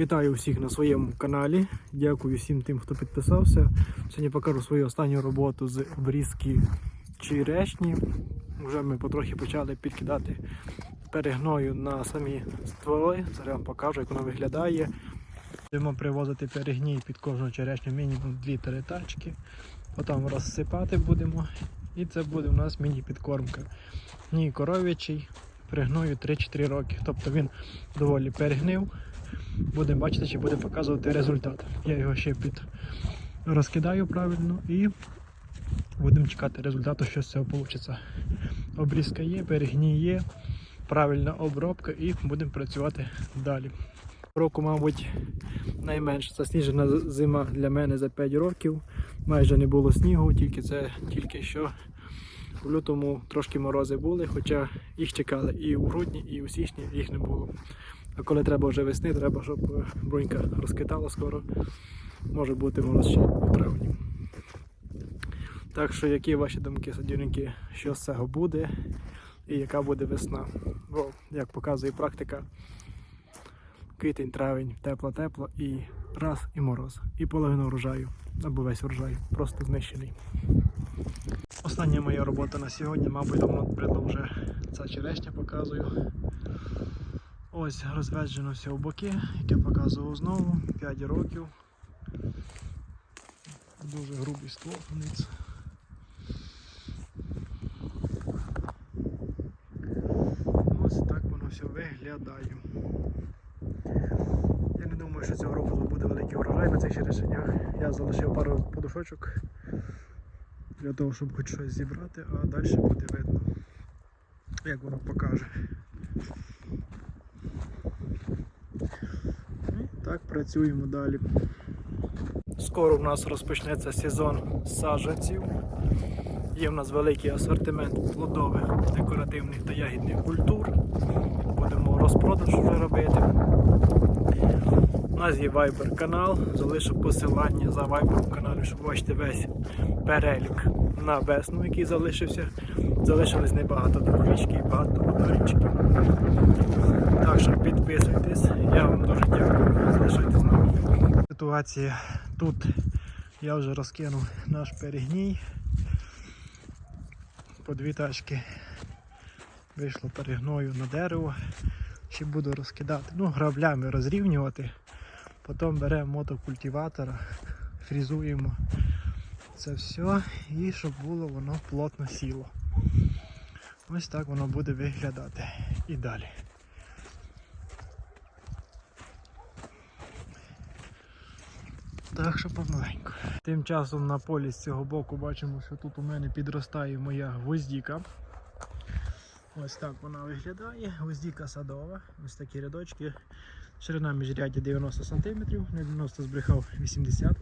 Вітаю всіх на своєму каналі. Дякую всім тим, хто підписався. Сьогодні покажу свою останню роботу з обрізки черешні. Вже ми потрохи почали підкидати перегною на самі стволи. Зараз вам покажу, як воно виглядає. Будемо привозити перегній під кожну черешню мінімум 2-3 тачки. Потім розсипати будемо. І це буде у нас міні-підкормка. Ні коров'ячий, перегною 3-4 роки. Тобто він доволі перегнив. Будемо бачити, чи буде показувати результат. Я його ще під розкидаю правильно і будемо чекати результату, що з цього вийде. Обрізка є, перегній є, правильна обробка і будемо працювати далі. Року, мабуть, найменш засніжена зима для мене за 5 років. Майже не було снігу, тільки це тільки що в лютому трошки морози були, хоча їх чекали і у грудні, і у січні їх не було. А коли треба вже весни, треба, щоб е, брунька розкитала скоро. Може бути мороз ще у травні. Так що, які ваші думки, садівники, що з цього буде і яка буде весна? Бо, як показує практика, квітень, травень, тепло-тепло і раз і мороз. І половина врожаю, або весь врожай, просто знищений. Остання моя робота на сьогодні, мабуть, давно брело вже ця черешня показую. Ось розведжено все в боки, яке показував знову 5 років. Дуже грубий ствол вниз. Ось так воно все виглядає. Я не думаю, що цього року буде великий урожай на цих черешенях. Я залишив пару подушочок для того, щоб хоч щось зібрати, а далі буде видно, як воно покаже. І так працюємо далі. Скоро в нас розпочнеться сезон саджанців. Є в нас великий асортимент плодових, декоративних та ягідних культур. Будемо розпродаж вже робити. Нас є Viber канал, залишу посилання за Viber каналі, щоб бачити весь перелік на весну, який залишився. Залишилось небагато двохрічки і багато однорічків. Так що підписуйтесь, я вам дуже дякую, залишайтесь з нами. Ситуація тут я вже розкинув наш перегній. По дві тачки вийшло перегною на дерево. Ще буду розкидати, ну, граблями розрівнювати. Потім беремо мотокультиватора, фрізуємо це все і щоб було воно плотно сіло. Ось так воно буде виглядати і далі. Так що помаленьку. Тим часом на полі з цього боку бачимо, що тут у мене підростає моя гвоздіка. Ось так вона виглядає. Гвоздіка садова. Ось такі рядочки. Ширина міжряддя 90 см, не 90 збрехав 80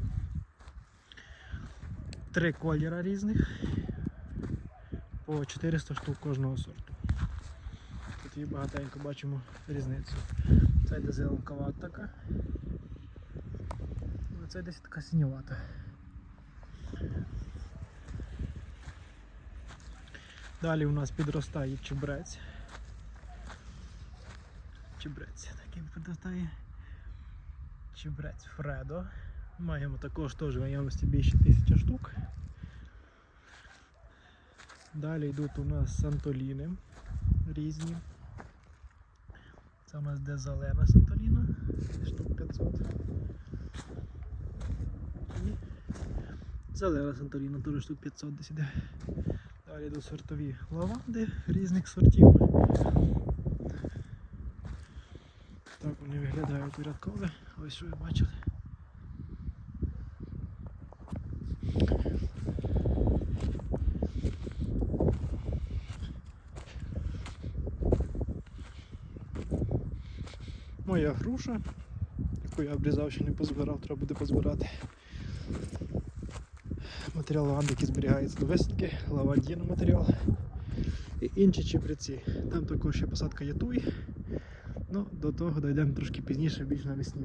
Три кольора різних. По 400 штук кожного сорту. Тут є багатенько бачимо різницю. Це йде зеленкова така. Це десь така синювата. Далі у нас підростає чебрець. Чебрець такий підростає. Чебрець Фредо. Маємо також теж наявності більше тисячі штук. Далі йдуть у нас сантоліни різні. Це у нас де зелена сантоліна, штук 500. І зелена сантоліна, теж штук 500 десь іде. Далі йдуть сортові лаванди різних сортів. Так вони виглядають порядково. Ось ви бачили. Моя груша, яку я обрізав, ще не позбирав, треба буде позбирати. Матеріал лаванди, який зберігається до висадки, лавандіна матеріал і інші чебреці. Там також ще посадка є туй. Ну, до того дійдемо трошки пізніше, більш навесні.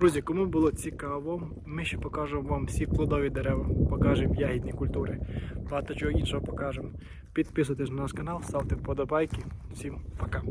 Друзі, кому було цікаво, ми ще покажемо вам всі плодові дерева, покажемо ягідні культури, багато чого іншого покажемо. Підписуйтесь на наш канал, ставте вподобайки. Всім пока.